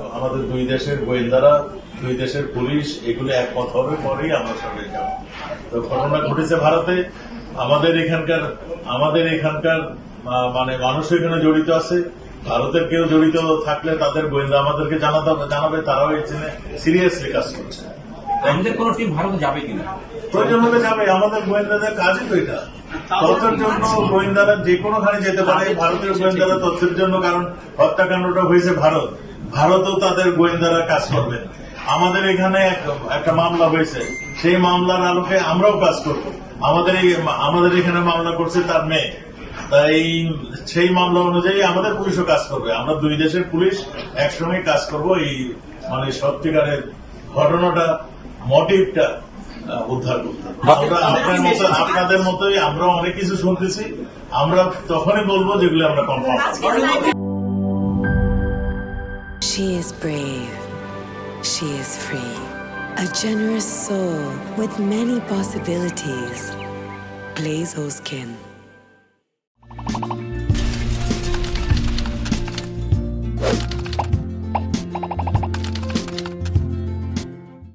আমাদের দুই দেশের গোয়েন্দারা দুই দেশের পুলিশ এগুলো একমত হবে পরেই আমরা সবাই যাব। তো ঘটনা ঘটেছে ভারতে। আমাদের এখানকার আমাদের এখানকার মানে মানুষ এখানে জড়িত আছে। ভারতের কেউ জড়িত থাকলে তাদের গোয়েন্দা আমাদেরকে জানাতে জানাবে তারাও এখানে সিরিয়াসলি কাজ করছে। আমাদের কোন টিম ভারতে যাবে কিনা? প্রয়োজন হলে যাবে আমাদের গোয়েন্দাদের কাজই তো এটা। তথ্যের জন্য গোয়েন্দারা যে কোনোখানে যেতে পারে ভারতীয় গোয়েন্দারা তথ্যের জন্য কারণ হত্যাকাণ্ডটা হয়েছে ভারত। ভারতও তাদের গোয়েন্দারা কাজ করবেন আমাদের এখানে একটা মামলা হয়েছে। সেই মামলার আলোকে আমরাও কাজ করব। আমাদের আমাদের এখানে মামলা করছে তার মেয়ে। তাই সেই মামলা অনুযায়ী আমাদের পুলিশও কাজ করবে। আমরা দুই দেশের পুলিশ একসঙ্গে কাজ করব। এই মানে সত্যিকারের ঘটনাটা মোটিভটা উদ্ধার করতে। আমরা আপনার মতো আপনাদের মতোই আমরা অনেক কিছু শুনতেছি। আমরা তখনই বলব যেগুলো আমরা confirm She is brave. She is free. A generous soul with many possibilities. Glaze Skin.